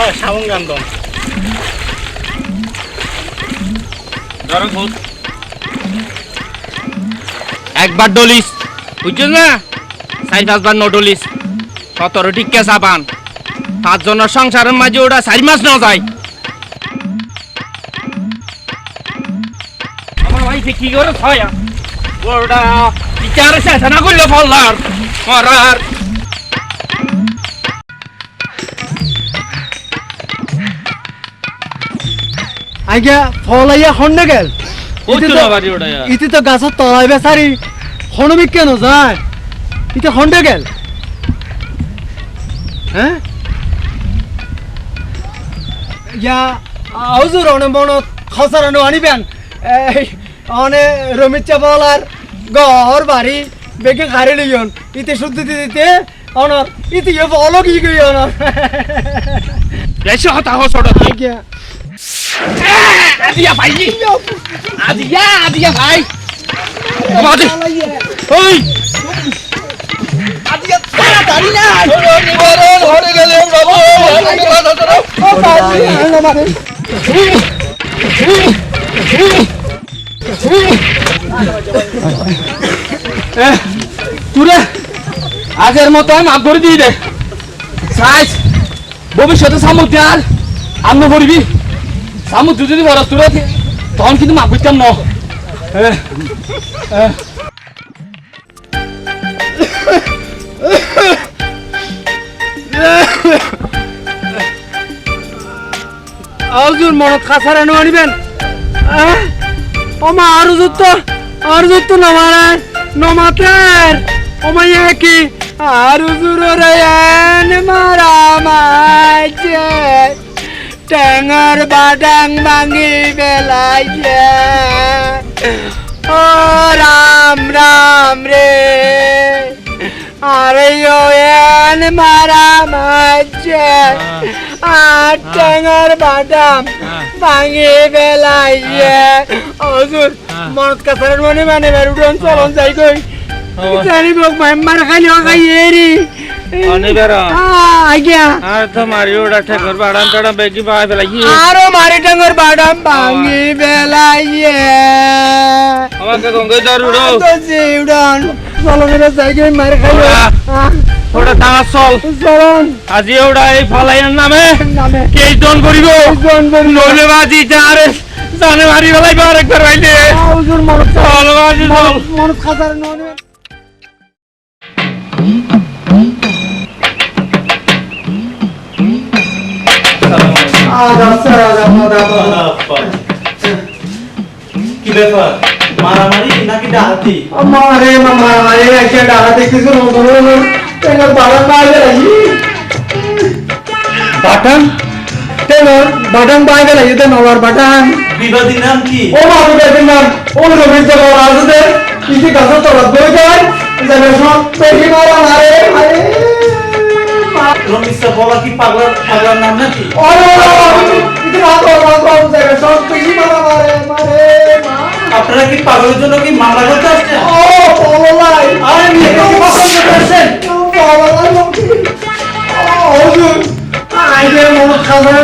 হয় ভূত। একবার ডলিস। বুঝছ না? চারি পাঁচবার ন সতেরো টিকা পাঁচজনের সংসারের মাঝে ওটা চারি মাস না যায়। কি করে ছয়া ওটা বিচারে শেষ না করলে মরার। আজ্ঞা ফল আইয়া হন্ডে গেল ইতি তো গাছত তলাই বেচারি হনবি কেন যায় ইতি হন্ডে গেল হ্যাঁ ইয়া আউজুর অনে মনত খসরানো আনিবেন। এই অনে রমিত চাপল আর ঘর বাড়ি বেগে গাড়ি লইয়ন ইতি শুদ্ধ দিতে অনর ইতি অলগ ই গই অনর বেশি হতা আজ্ঞা। আদিয়া ভাই আদিয়া আদিয়া ভাই। আমাদের ওই। আদিয়া তাড়াতাড়ি না। ধরে গেলে তুরে আগের মতো মাপ করে দিয়ে দে। সাইজ। ভবিষ্যতে সামুদ্রে আর। আন্ন করবি সামুদ্রে যদি বড় তুলে তখন কিন্তু মাপ করতাম না আউজুর মনত খাসারানো আনিবেন? আহ? ওমা আরও যুদ্ধ, আর যুদ্ধ নমারার নমাতের ওমা কি? আর মারা ট্যাঙর বাডাং ভাঙি বেলাইছে ও রাম রাম রে। আরে ও এন মারা মাইছে আর ট্যাঙর বাদাম ভাঙি বেলাইছে অজুর মনত কাছারের মনে মানে বেরুডন চলন যাই কই জানি লোক মার খালি খাই এরি ঠেকর বাড়ান টাড়ান বেগি পাই ফেলাই আরও মারি টাঙ্গর বাদাম ভাঙি বেলাইছে আমাকে গঙ্গে ধর উড়ো তো জিউডন চলো মেরে যাই কই মার খাই। ওরা। ওটা দাঁড়া চল। চলন। আজি ওটা এই ফলাইয়ের নামে। নামে। কেই জন করিব? জন করিব। নইলে বাজি যারে জানে মারি ফেলাই বার একবার বাইলে আউজুর মনত চল। বাজি কি ব্যাপার? মারামারি নাকি ডাহাতি আমারে মামা আরে একটা ডাহাতে কিছু নতুন তেনার বাড়ান বাইরে লাগি বাটান? তেনার বাটান বাইরে লাগি তে নলার বাটান। বিবাদী নাম কি? ও মামু দেখেন না ও রবি তো আছে কিছু গাছ বই যায় যাবে সব পেটি মারা মারে। আরে। রমিসা বলা কি পাগলার পাগলার নাম নাকি আপনারা কি পাগলের জন্য কি মামলা করতে আসছেন আরে মেয়েকে কি পছন্দ করছেন আইডে মনে খাবার